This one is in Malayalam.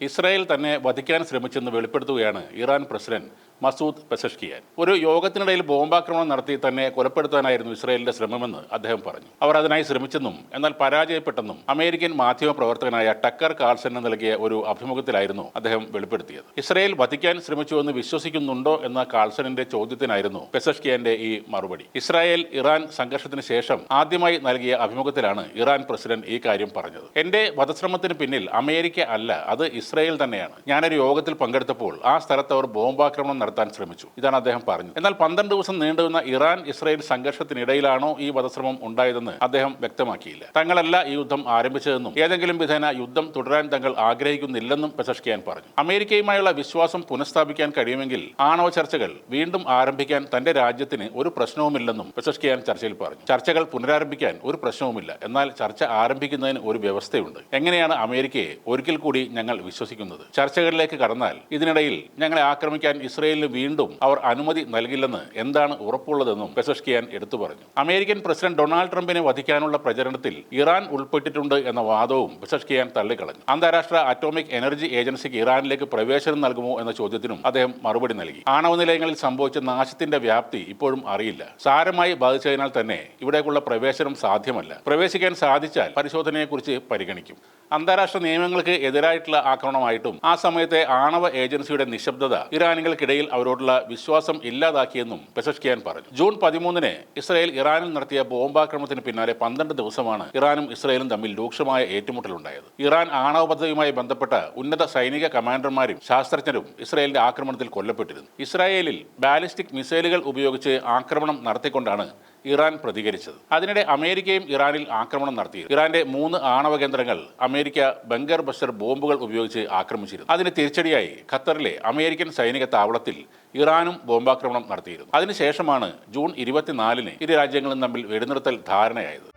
ഇസ്രായേൽ തന്നെ വധിക്കാൻ ശ്രമിച്ചെന്ന് വെളിപ്പെടുത്തുകയാണ് ഇറാൻ പ്രസിഡന്റ് മസൂദ് പെസഷ്കിയാൻ ഒരു യോഗത്തിനിടയിൽ ബോംബാക്രമണം നടത്തി തന്നെ കൊലപ്പെടുത്താനായിരുന്നു ഇസ്രായേലിന്റെ ശ്രമമെന്ന് അദ്ദേഹം പറഞ്ഞു. അവർ അതിനായി ശ്രമിച്ചെന്നും എന്നാൽ പരാജയപ്പെട്ടെന്നും അമേരിക്കൻ മാധ്യമ പ്രവർത്തകനായ ടക്കർ കാൾസന് നൽകിയ ഒരു അഭിമുഖത്തിലായിരുന്നു അദ്ദേഹം വെളിപ്പെടുത്തിയത്. ഇസ്രായേൽ വധിക്കാൻ ശ്രമിച്ചുവെന്ന് വിശ്വസിക്കുന്നുണ്ടോ എന്ന കാൾസണിന്റെ ചോദ്യത്തിനായിരുന്നു പെസഷ്കിയാന്റെ ഈ മറുപടി. ഇസ്രായേൽ ഇറാൻ സംഘർഷത്തിന് ശേഷം ആദ്യമായി നൽകിയ അഭിമുഖത്തിലാണ് ഇറാൻ പ്രസിഡന്റ് ഈ കാര്യം പറഞ്ഞത്. എന്റെ വധശ്രമത്തിന് പിന്നിൽ അമേരിക്ക അല്ല അത് ഇസ്രായേൽ തന്നെയാണ്. ഞാനൊരു യോഗത്തിൽ പങ്കെടുത്തപ്പോൾ ആ സ്ഥലത്ത് അവർ ബോംബാക്രമണം നടത്താൻ ശ്രമിച്ചു. ഇതാണ് അദ്ദേഹം പറഞ്ഞത്. എന്നാൽ പന്ത്രണ്ട് ദിവസം നീണ്ടുവന്ന ഇറാൻ ഇസ്രായേൽ സംഘർഷത്തിനിടയിലാണോ ഈ വധശ്രമം ഉണ്ടായതെന്ന് അദ്ദേഹം വ്യക്തമാക്കിയില്ല. തങ്ങളല്ല ഈ യുദ്ധം ആരംഭിച്ചതെന്നും ഏതെങ്കിലും വിധേന യുദ്ധം തുടരാൻ തങ്ങൾ ആഗ്രഹിക്കുന്നില്ലെന്നും പെസഷ്കിയാൻ പറഞ്ഞു. അമേരിക്കയുമായുള്ള വിശ്വാസം പുനഃസ്ഥാപിക്കാൻ കഴിയുമെങ്കിൽ ആണവ ചർച്ചകൾ വീണ്ടും ആരംഭിക്കാൻ തന്റെ രാജ്യത്തിന് ഒരു പ്രശ്നവുമില്ലെന്നും പെസഷ്കിയാൻ ചർച്ചയിൽ പറഞ്ഞു. ചർച്ചകൾ പുനരാരംഭിക്കാൻ ഒരു പ്രശ്നവുമില്ല. എന്നാൽ ചർച്ച ആരംഭിക്കുന്നതിന് ഒരു വ്യവസ്ഥയുണ്ട്. എങ്ങനെയാണ് അമേരിക്കയെ ഒരിക്കൽ കൂടി ഞങ്ങൾ വിശ്വസിക്കുന്നത്? ചർച്ചകളിലേക്ക് കടന്നാൽ ഇതിനിടയിൽ ഞങ്ങളെ ആക്രമിക്കാൻ ഇസ്രയേലിന് വീണ്ടും അവർ അനുമതി നൽകില്ലെന്ന് എന്താണ് ഉറപ്പുള്ളതെന്നും പെസഷ്കിയാൻ എടുത്തു പറഞ്ഞു. അമേരിക്കൻ പ്രസിഡന്റ് ഡൊണാൾഡ് ട്രംപിനെ വധിക്കാനുള്ള പ്രചരണത്തിൽ ഇറാൻ ഉൾപ്പെട്ടിട്ടുണ്ട് എന്ന വാദവും പെസഷ്കിയാൻ തള്ളിക്കളഞ്ഞു. അന്താരാഷ്ട്ര അറ്റോമിക് എനർജി ഏജൻസിക്ക് ഇറാനിലേക്ക് പ്രവേശനം നൽകുമോ എന്ന ചോദ്യത്തിനും അദ്ദേഹം മറുപടി നൽകി. ആണവ നിലയങ്ങളിൽ സംഭവിച്ച നാശത്തിന്റെ വ്യാപ്തി ഇപ്പോഴും അറിയില്ല. സാരമായി ബാധിച്ചതിനാൽ തന്നെ ഇവിടേക്കുള്ള പ്രവേശനം സാധ്യമല്ല. പ്രവേശിക്കാൻ സാധിച്ചാൽ പരിശോധനയെക്കുറിച്ച് പരിഗണിക്കും. അന്താരാഷ്ട്ര നിയമങ്ങൾക്ക് എതിരായിട്ടുള്ള ആക്രമണമായിട്ടും ആ സമയത്തെ ആണവ ഏജൻസിയുടെ നിശബ്ദത ഇറാനികൾക്കിടയിൽ അവരോടുള്ള വിശ്വാസം ഇല്ലാതാക്കിയെന്നും പെസഷ്കിയാൻ പറഞ്ഞു. ജൂൺ പതിമൂന്നിന് ഇസ്രായേൽ ഇറാനിൽ നടത്തിയ ബോംബാക്രമണത്തിന് പിന്നാലെ പന്ത്രണ്ട് ദിവസമാണ് ഇറാനും ഇസ്രായേലും തമ്മിൽ രൂക്ഷമായ ഏറ്റുമുട്ടലുണ്ടായത്. ഇറാൻ ആണവ പദ്ധതിയുമായി ബന്ധപ്പെട്ട ഉന്നത സൈനിക കമാൻഡർമാരും ശാസ്ത്രജ്ഞരും ഇസ്രായേലിന്റെ ആക്രമണത്തിൽ കൊല്ലപ്പെട്ടിരുന്നു. ഇസ്രായേലിൽ ബാലിസ്റ്റിക് മിസൈലുകൾ ഉപയോഗിച്ച് ആക്രമണം നടത്തിക്കൊണ്ടാണ് ഇറാൻ പ്രതികരിച്ചത്. അതിനിടെ അമേരിക്കയും ഇറാനിൽ ആക്രമണം നടത്തി ഇറാന്റെ മൂന്ന് ആണവ കേന്ദ്രങ്ങൾ അമേരിക്ക ബംഗർ ബസ്റ്റർ ബോംബുകൾ ഉപയോഗിച്ച് ആക്രമിച്ചിരുന്നു. അതിന് തിരിച്ചടിയായി ഖത്തറിലെ അമേരിക്കൻ സൈനിക താവളത്തിൽ ഇറാനും ബോംബാക്രമണം നടത്തിയിരുന്നു. അതിനുശേഷമാണ് ജൂൺ ഇരുപത്തിനാലിന് ഇരു രാജ്യങ്ങളും തമ്മിൽ വെടിനിർത്തൽ ധാരണയായത്.